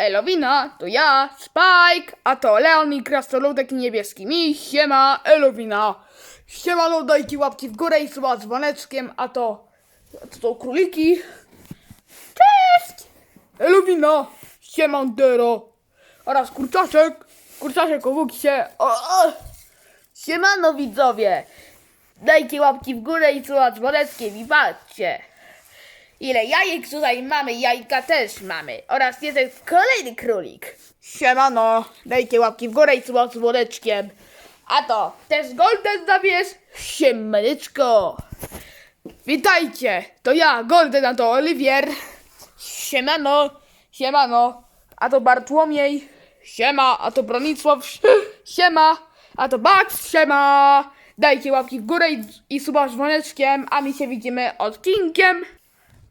Elowina, to ja, Spike, a to Leon i Krasnoludek Niebieski mi, siema, Elowina. Siema, no dajcie łapki w górę i suba dzwoneczkiem, a to, to są króliki. Cześć! Elowina, siemandero oraz kurczaczek, kurczaczek o buksie. O, o. Siemano widzowie, dajcie łapki w górę i suba dzwoneczkiem i patrzcie. Ile jajek tutaj mamy, jajka też mamy. Oraz jest kolejny królik. Siemano, dajcie łapki w górę i suba z. A to też Golden zabierz, siemaneczko. Witajcie, to ja, Golden, a to Oliwier. Siemano, siemano, a to Bartłomiej. Siema, a to Bronisław. Siema, a to Bax. Siema. Dajcie łapki w górę i, i suba z dzwoneczkiem, a my się widzimy odcinkiem.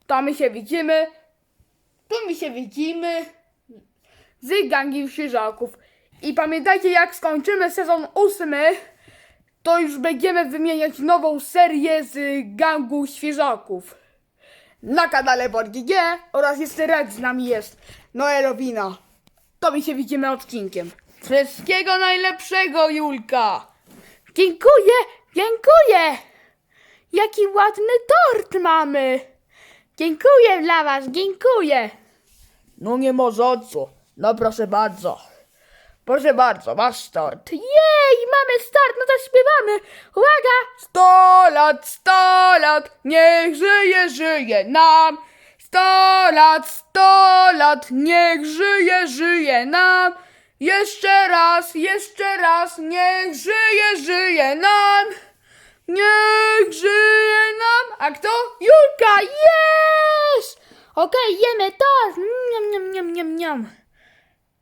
To my się widzimy. Tu my się widzimy z gangi Krzyżaków. I pamiętajcie, jak skończymy sezon ósmy, to już będziemy wymieniać nową serię z gangu Świeżaków. Na kanale BorgiG oraz jeszcze Red z nami jest Noelowina. To my się widzimy odcinkiem. Wszystkiego najlepszego, Julka! Dziękuję, dziękuję! Jaki ładny tort mamy! Dziękuję dla was, dziękuję! No nie o co. No proszę bardzo. Proszę bardzo, masz start. Jej, mamy start, no to śpiewamy. Uwaga! Sto lat, sto lat, niech żyje, żyje nam. Sto lat, sto lat, niech żyje, żyje nam. Jeszcze raz, jeszcze raz, niech żyje, żyje nam. Niech żyje nam. A kto? Julka, jest! Okej, jemy to. Niam, niam, niam, niam, niam.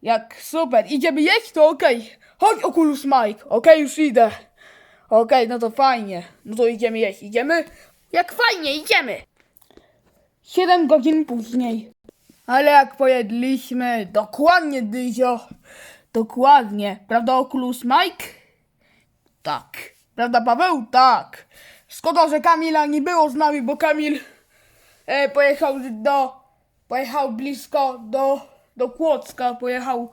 Jak super, idziemy jeść, to okej. Chodź, Oculus Mike. Okej, już idę. Okej, no to fajnie. No to idziemy jeść. Idziemy? Jak fajnie, idziemy. Siedem godzin później. Ale jak pojedliśmy, dokładnie, Dyzio. Dokładnie. Prawda, Oculus Mike? Tak. Prawda, Paweł? Tak. Szkoda, że Kamila nie było z nami, bo Kamil e, pojechał do. Pojechał blisko do, do Kłodzka. Pojechał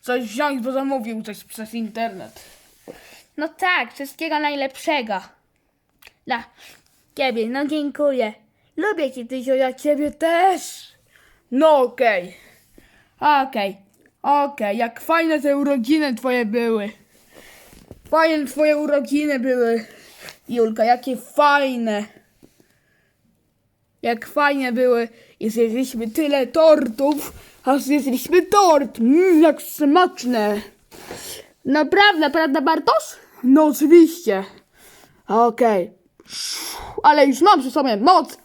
coś wziąć, bo zamówił coś przez internet. No tak, wszystkiego najlepszego. Dla ciebie, no dziękuję. Lubię cię, Tyzio, ja ciebie też. No okej. Okej. Okej, jak fajne te urodziny twoje były. Fajne twoje urodziny były. Julka, jakie fajne. Jak fajnie były. I zjedliśmy tyle tortów, a zjedliśmy tort. Mmm, jak smaczne. Naprawdę, prawda Bartosz? No oczywiście. Okej. Ale już mam przy sobie moc.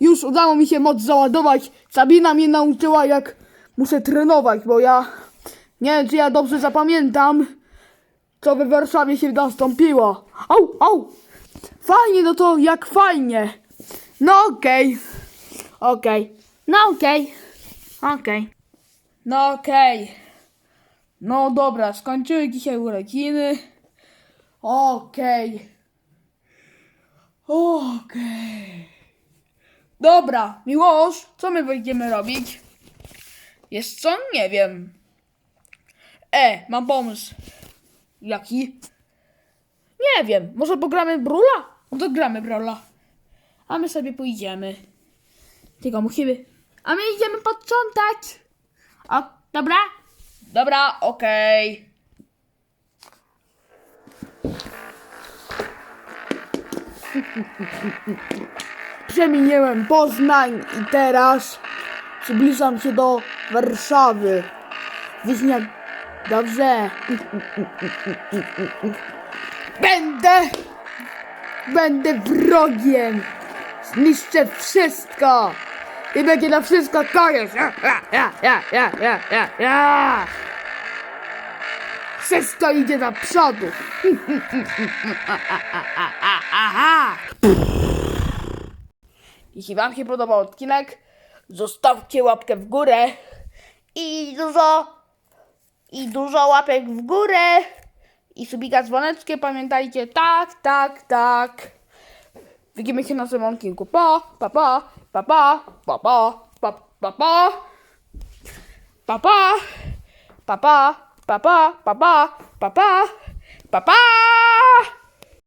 Już udało mi się moc załadować. Sabina mnie nauczyła jak muszę trenować, bo ja nie wiem czy ja dobrze zapamiętam co we Warszawie się nastąpiło. Au, au! Fajnie, no to jak fajnie. No okej. Okej. No okej. Okej. No okej. No dobra, skończyły dzisiaj urodziny. Okej. Okej. Dobra, Miłosz, co my będziemy robić? Wiesz co? Nie wiem. E, mam pomysł. Jaki? Nie wiem, może pogramy Brula? No to gramy Brula. A my sobie pójdziemy. Tylko musimy. A my idziemy podprzątać. O, dobra? Dobra, okej. Przeminęłem Poznań i teraz przybliżam się do Warszawy. Wiśnia... Dobrze. Będę... Będę wrogiem. Zniszczę wszystko. I będzie na wszystko koniec. Ja, ja, ja, ja, ja, ja, ja. Wszystko idzie do przodu. Jeśli Wam się podobał odcinek, zostawcie łapkę w górę i dużo i dużo łapek w górę i subika dzwoneczkiem, pamiętajcie, tak, tak, tak. Widzimy się na następnym odcinku. Pa, pa, pa, pa, pa, pa, pa, pa, pa, pa. Papa, papa, papa, papa, papa, papa.